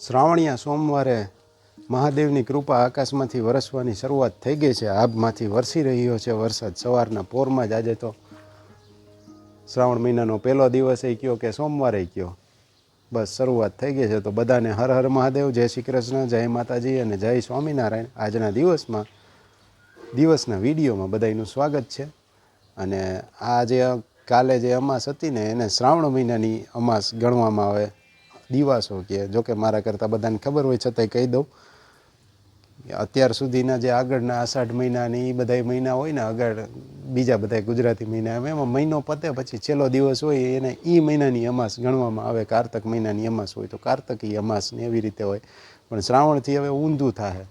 શ્રાવણીયા સોમવારે મહાદેવની કૃપા આકાશમાંથી વરસવાની શરૂઆત થઈ ગઈ છે. આભમાંથી વરસી રહ્યો છે. વરસાદ સવારના પોરમાં જ આજે તો શ્રાવણ મહિનાનો પહેલો દિવસ એ કયો કે સોમવારે કયો? બસ શરૂઆત થઈ ગઈ છે. તો બધાને હર હર મહાદેવ. જય શ્રી કૃષ્ણ, જય માતાજી અને જય સ્વામિનારાયણ. આજના દિવસમાં, દિવસના વિડીયોમાં બધાનું સ્વાગત છે. અને આ જે કાલે જે અમાસ હતી ને, એને શ્રાવણ મહિનાની અમાસ ગણવામાં આવે. દિવાસો કે જોકે મારા કરતાં બધાને ખબર હોય છતાંય કહી દઉં. અત્યાર સુધીના જે આગળના આષાઢ મહિનાની એ બધા મહિના હોય ને, આગળ બીજા બધા ગુજરાતી મહિના આવે એમાં મહિનો પતે પછી છેલ્લો દિવસ હોય એને એ મહિનાની અમાસ ગણવામાં આવે, કારતક મહિનાની અમાસ હોય તો કારતકી અમાસ ને એવી રીતે હોય. પણ શ્રાવણથી હવે ઊંધું થાય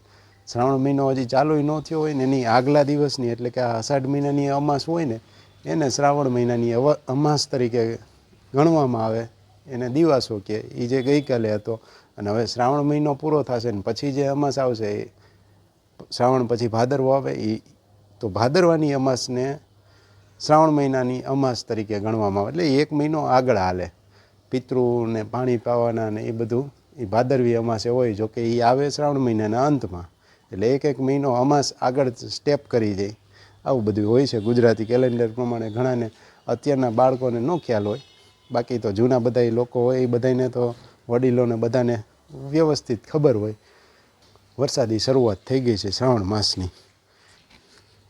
શ્રાવણ મહિનો હજી ચાલુ ન થયો હોય ને, એની આગલા દિવસની એટલે કે આ અષાઢ મહિનાની અમાસ હોય ને, એને શ્રાવણ મહિનાની અમાસ તરીકે ગણવામાં આવે. એને દિવાસો કે એ જે ગઈકાલે હતો અને હવે શ્રાવણ મહિનો પૂરો થશે ને પછી જે અમાસ આવશે એ શ્રાવણ પછી ભાદરવો આવે એ તો ભાદરવાની અમાસને શ્રાવણ મહિનાની અમાસ તરીકે ગણવામાં આવે. એટલે એક મહિનો આગળ હાલે. પિતૃને પાણી પાવાના ને એ બધું એ ભાદરવી અમાસે હોય જો કે એ આવે શ્રાવણ મહિનાના અંતમાં. એટલે એક એક મહિનો અમાસ આગળ સ્ટેપ કરી જાય. આવું બધું હોય છે ગુજરાતી કેલેન્ડર પ્રમાણે ઘણાને. અત્યારના બાળકોને ન ખ્યાલ હોય. બાકી તો જૂના બધા લોકો હોય, એ બધાને તો વડીલોને બધાને વ્યવસ્થિત ખબર હોય. વરસાદી શરૂઆત થઈ ગઈ છે શ્રાવણ માસની.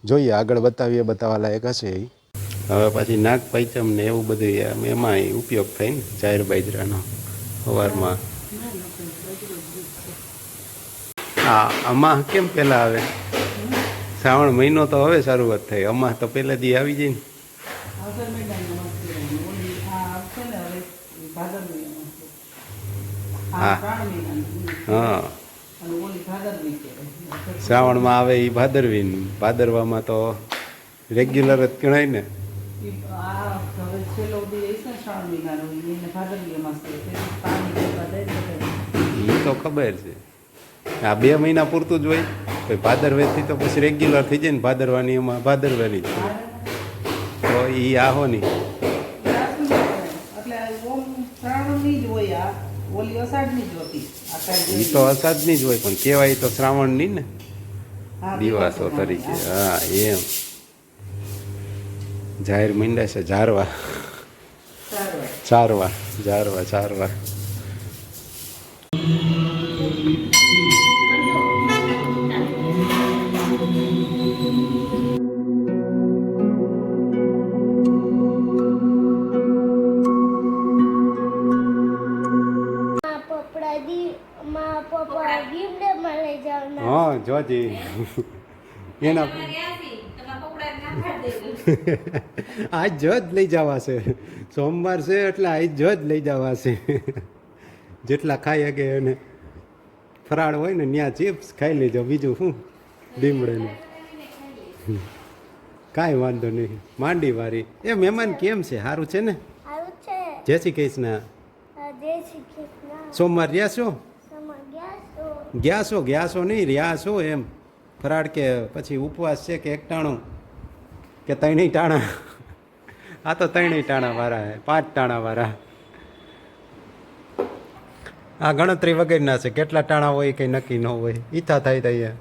જોઈએ આગળ બતાવીએ બતાવવા લાયક હશે એ હવે પછી નાગ પંચમ ને એવું બધું એમાં ઉપયોગ થાય ને જાહેર બાજરાનો સવારમાં હા અમાહ કેમ પહેલાં આવે? શ્રાવણ મહિનો તો હવે શરૂઆત થઈ અમાહ તો પહેલાથી આવી જાય ને આવતા મહિનાની અમાસ કહેવાય. ઓલી આ આવશે ને હવે એ ભાદરવી અમાસ કહેવાય. આ હા. હા. શ્રાવણમાં આવે એ ભાદરવી ભાદરવામાં તો રેગ્યુલર જ ગણાય ને. એ તો ખબર છે. આ બે મહિના પૂરતું જ હોય. પછી ભાદરવેથી તો પછી રેગ્યુલર થઈ જાય ને ભાદરવાની એમાં ભાદરવાની. જ તો એ આહો નહીં ઓલી અષાઢની જ હતી. એ તો અસાધની જ હોય પણ કહેવાય તો શ્રાવણની ને. દિવાસો તરીકે. હા. એમ. જાહેર મીંડા છે ઝારવા. ચારવા. ઝારવા ચારવા. હા જોજી. એના આજ જો લઈ જવાશે. સોમવાર છે એટલે આજ જો લઈ જવાશે. જેટલા ખાઈ શકે એને. ફરાળ હોય ને ત્યાં ચિપ્સ ખાઈ લેજો. બીજું શું? લીમડેનું. કાંઈ વાંધો નહીં. માંડી વારી. એ મહેમાન કેમ છે? સારું છે ને? જય શ્રી કૃષ્ણ. સોમવાર રહ્યા છો? ગ્યાસો ગયા છો નહીં રહ્યા એમ. ફરાડ કે પછી ઉપવાસ છે કે એકટાણું? કે ત્રણેય ટાણા? આ તો ત્રણેય ટાણા વાળા હે પાંચ ટાણા વાળા આ ગણતરી વગરના છે કેટલા ટાણા હોય કંઈ નક્કી ન હોય ઈથા થાય તઈએ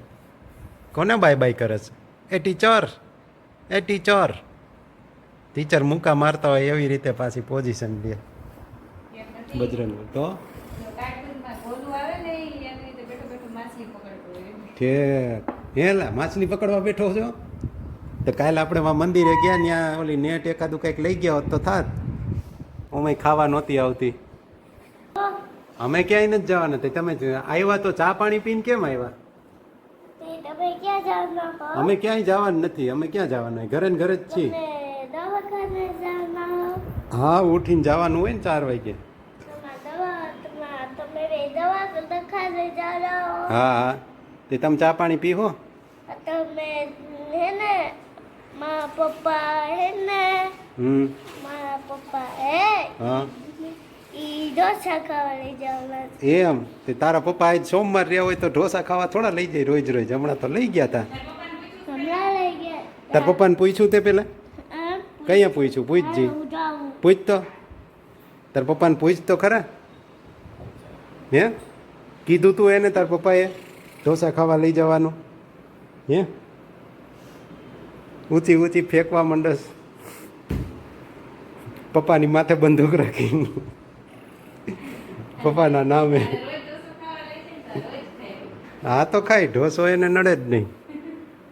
કોને બાય બાય કરે છે? એ ટીચર એ ટીચર. ટીચર મૂકા મારતા હોય એવી રીતે પાછી પોઝિશન લે. બજરંગ તો? ઠેક હેલા માછલી પકડવા બેઠો છો? તો કાલે આપણે મંદિરે ગયા ત્યાં ઓલી નેટ એકાદું કંઈક લઈ ગયા હોત તો થાત. અમે ખાવા નહોતી આવતી. અમે ક્યાંય નથી જવાના તે તમે આવ્યા તો ચા પાણી પીને કેમ આવ્યા? અમે ક્યાંય જવાનું નથી અમે ક્યાં જવાના? ઘરે ને ઘરે જ છીએ. હો ઉઠીને જવાનું હોય ને ચાર વાગે. હા હા. તે તમે ચા પાણી પીવો તમે હે ને મારા પપ્પા હે ને હમ. મારા પપ્પા હે હા. ઈ ઢોસા ખાવા લઈ જવાના એમ? તે તારા પપ્પા આજ સોમવાર રહ્યા હોય તો ઢોસા ખાવા થોડા લઈ જાય રોજ રોજ. હમણાં તો લઈ ગયા હતા હમણાં લઈ ગયા. તાર પપ્પાને પૂછ્યું તે પેલા? કયા પૂછ્યું? પૂછજી પૂછ તો. તાર પપ્પાને પૂછ તો ખરા. હે? કીધું તું એને તાર પપ્પાએ? ઢોસા ખાવા લઈ જવાનું. હે? ઊંચી ઊંચી ફેંકવા માંડસ. પપ્પાની માથે બંદૂક રાખી પપ્પાના નામે. હા, તો ખાય. ઢોસો એને નડે જ નહીં.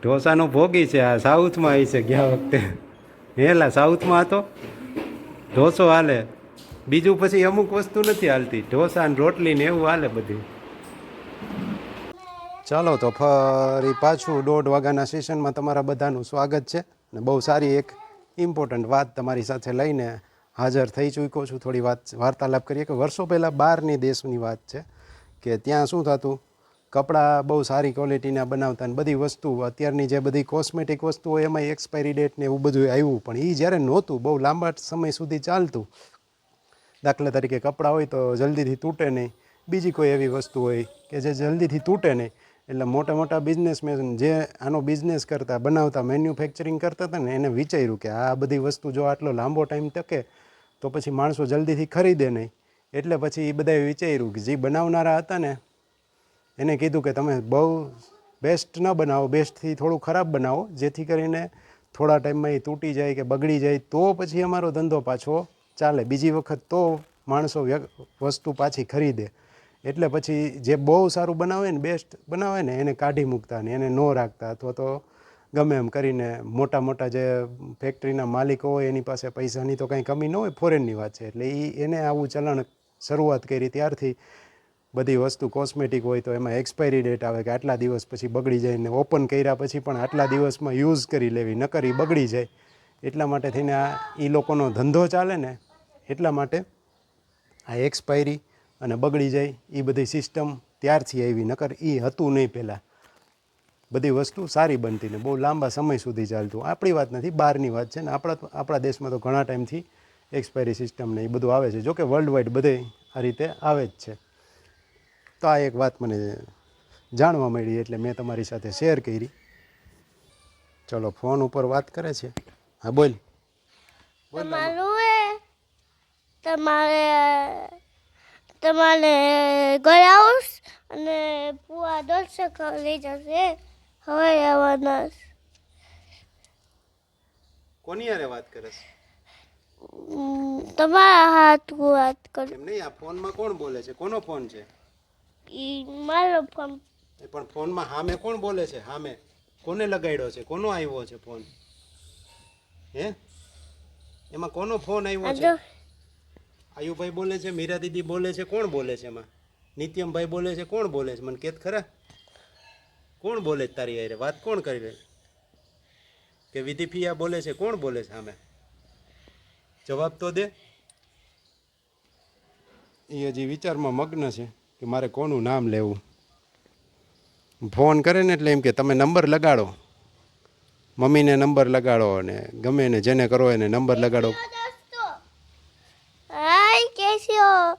ઢોસાનો ભોગી છે. આ સાઉથમાં આવી છે ગયા વખતે. હેલા, સાઉથમાં હતો? ઢોસો હાલે. બીજું પછી અમુક વસ્તુ નથી હાલતી. ઢોસા ને રોટલી ને એવું હાલે બધું. ચાલો તો ફરી પાછું દોઢ વાગ્યાના સેશનમાં તમારા બધાનું સ્વાગત છે ને બહુ સારી એક ઇમ્પોર્ટન્ટ વાત તમારી સાથે લઈને હાજર થઈ ચૂક્યો છું. થોડી વાત, વાર્તાલાપ કરીએ કે વર્ષો પહેલાં બહારની દેશની વાત છે કે ત્યાં શું થતું? કપડાં બહુ સારી ક્વોલિટીના બનાવતા અને બધી વસ્તુ, અત્યારની જે બધી કોસ્મેટિક વસ્તુઓ એમાં એક્સપાયરી ડેટ ને એવું બધું આવ્યું, પણ એ જ્યારે નહોતું, બહુ લાંબા સમય સુધી ચાલતું. દાખલા તરીકે કપડાં હોય તો જલ્દીથી તૂટે નહીં. બીજી કોઈ એવી વસ્તુ હોય કે જે જલ્દીથી તૂટે નહીં. એટલે મોટા મોટા બિઝનેસમેન જે આનો બિઝનેસ કરતા, બનાવતા મેન્યુફેક્ચરિંગ કરતા હતા ને, એને વિચાર્યું કે આ બધી વસ્તુ જો આટલો લાંબો ટાઈમ ટકે, તો પછી માણસો જલ્દીથી ખરીદે નહીં. એટલે પછી એ બધાએ વિચાર્યું કે જે બનાવનારા હતા ને, એને કીધું કે તમે બહુ બેસ્ટ ન બનાવો બેસ્ટથી થોડું ખરાબ બનાવો, જેથી કરીને થોડા ટાઈમમાં એ તૂટી જાય કે બગડી જાય, તો પછી અમારો ધંધો પાછો ચાલે. બીજી વખત તો માણસો વસ્તુ પાછી ખરીદે. એટલે પછી જે બહુ સારું બનાવે ને બેસ્ટ બનાવે ને એને કાઢી મૂકતા ને એને ન રાખતા અથવા તો ગમે એમ કરીને મોટા મોટા જે ફેક્ટરીના માલિકો હોય એની પાસે પૈસાની તો કંઈ કમી ન હોય ફોરેનની વાત છે. એટલે એ એને આવું ચલણ શરૂઆત કરી ત્યારથી બધી વસ્તુ કોસ્મેટિક હોય તો એમાં એક્સપાયરી ડેટ આવે કે આટલા દિવસ પછી બગડી જાય ને ઓપન કર્યા પછી પણ આટલા દિવસમાં યુઝ કરી લેવી, નકર એ બગડી જાય. એટલા માટે થઈને આ એ લોકોનો ધંધો ચાલે ને એટલા માટે આ એક્સપાયરી અને બગડી જાય એ બધી સિસ્ટમ ત્યારથી આવી, નકર એ હતું નહીં પહેલાં. બધી વસ્તુ સારી બનતી ને બહુ લાંબા સમય સુધી ચાલતું. આપણી વાત નથી, બહારની વાત છે ને, આપણા આપણા દેશમાં તો ઘણા ટાઈમથી એક્સપાયરી સિસ્ટમ ને એ બધું આવે છે. જોકે વર્લ્ડ વાઇડ બધે આ રીતે આવે જ છે. તો આ એક વાત મને જાણવા મળી એટલે મેં તમારી સાથે શેર કરી. ચલો ફોન ઉપર વાત કરે છે. હા, બોલ. તમારું તમારે ગળાઉસ અને પુઆ દર્શક લઈ જશે? હવે આવવાના કોની યારે વાત કરે છે? તમારા હાથ વાત કર. એમ નહીં આ ફોનમાં કોણ બોલે છે? કોનો ફોન છે? ઈ મારો ફોન. પણ ફોનમાં સામે કોણ બોલે છે? સામે કોને લગાડ્યો છે? કોનો આવ્યો છે ફોન? હે? એમાં કોનો ફોન આવ્યો છે? આયુભાઈ બોલે છે, મીરા દીદી બોલે છે, કોણ બોલે છે એમાં? નિત્યમભાઈ બોલે છે, કોણ બોલે છે? મને કેત ખરા? કોણ બોલે છે તારી અરે વાત કોણ કરી રહી? કે વિધિફિયા બોલે છે, કોણ બોલે છે સામે? જવાબ તો દે. એ હજી વિચારમાં મગ્ન છે કે મારે કોનું નામ લેવું. ફોન કરે ને એટલે એમ કે તમે નંબર લગાડો. મમ્મીને નંબર લગાડો અને ગમે ને જેને કરો એને નંબર લગાડો. દોસ્તો હાય કેસી હો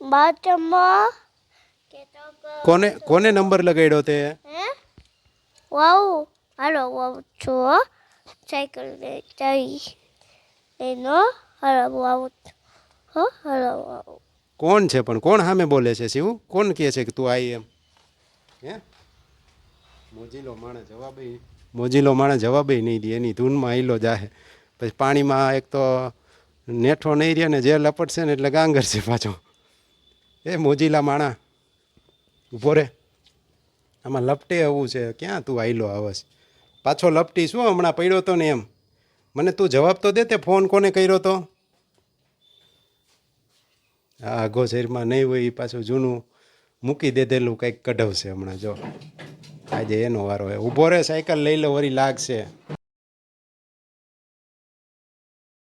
બાથરૂમમાં કે તો ક- કોને કોને નંબર લગાડ્યો તે હે વાવ હાલો વાવ છો સાયકલ લે ચાવી એનો હાલો વાવ હો હાલો વાવ કોણ છે પણ કોણ સામે બોલે છે શિવ કોણ કહે છે કે તું આવી એમ હે મોજીલો માણસ જવાબ મોજીલો માણસ જવાબ નહીં દે એની ધૂનમાં આઈલો જાહે પછી પાણીમાં એક તો નેઠો નહીં રહે ને જે લપટશે ને એટલે ગાંગર છે પાછો. એ મોજીલા માણા ઊભો રે. આમાં લપટે એવું છે, ક્યાં તું આઈલો આવસ? પાછો લપટી શું હમણાં પડ્યો તો ને એમ? મને તું જવાબ તો દે તે ફોન કોને કર્યો તો? આ આઘો શરીરમાં નહીં હોય એ પાછું જૂનું મૂકી દેધેલું કંઈક કઢવશે હમણાં, જો. આજે એનો વારો હે. ઊભો રહે સાયકલ લઈ લો, વળી લાગશે.